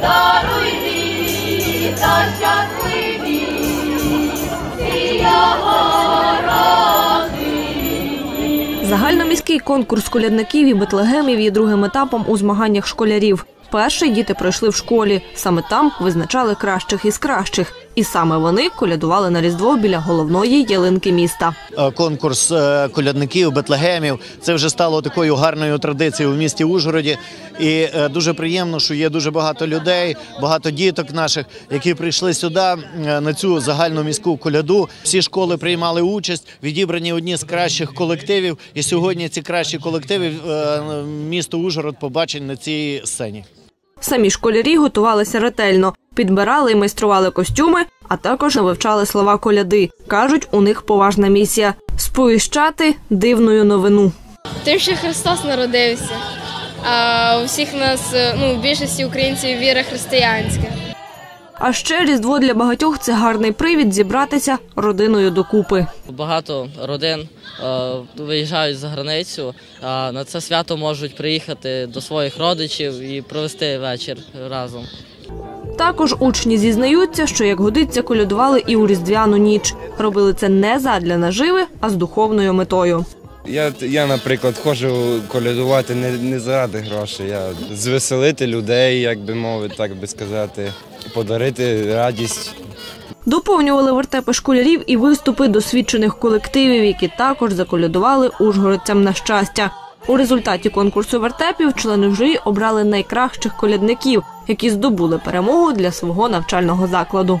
даруй літа щасливі, сія Загальноміський конкурс колядників і бетлегемів є другим етапом у змаганнях школярів. Перший діти пройшли в школі. Саме там визначали кращих із кращих. І саме вони колядували на Різдво біля головної ялинки міста. Е, конкурс е, колядників, бетлегемів. Це вже стало такою гарною традицією в місті Ужгороді. І е, дуже приємно, що є дуже багато людей, багато діток наших, які прийшли сюди на цю загальну міську коляду. Всі школи приймали участь, відібрані одні з кращих колективів. І сьогодні ці кращі колективи місто Ужгород побачить на цій сцені. Самі школярі готувалися ретельно, підбирали і майстрували костюми, а також вивчали слова коляди. кажуть, у них поважна місія сповіщати дивною новину. Тим, що Христос народився. А у всіх нас, ну, у більшості українців віра християнська. А ще різдво для багатьох це гарний привід зібратися родиною докупи. Багато родин е, виїжджають за границю, а на це свято можуть приїхати до своїх родичів і провести вечір разом. Також учні зізнаються, що як годиться, колядували і у різдвяну ніч. Робили це не задля наживи, а з духовною метою. Я, я, наприклад, ходжу колядувати не, не заради грошей, а звеселити людей, як би мовити, так би сказати, подарити радість. Доповнювали вертепи школярів і виступи досвідчених колективів, які також заколядували ужгородцям на щастя. У результаті конкурсу вертепів члени журі обрали найкращих колядників, які здобули перемогу для свого навчального закладу.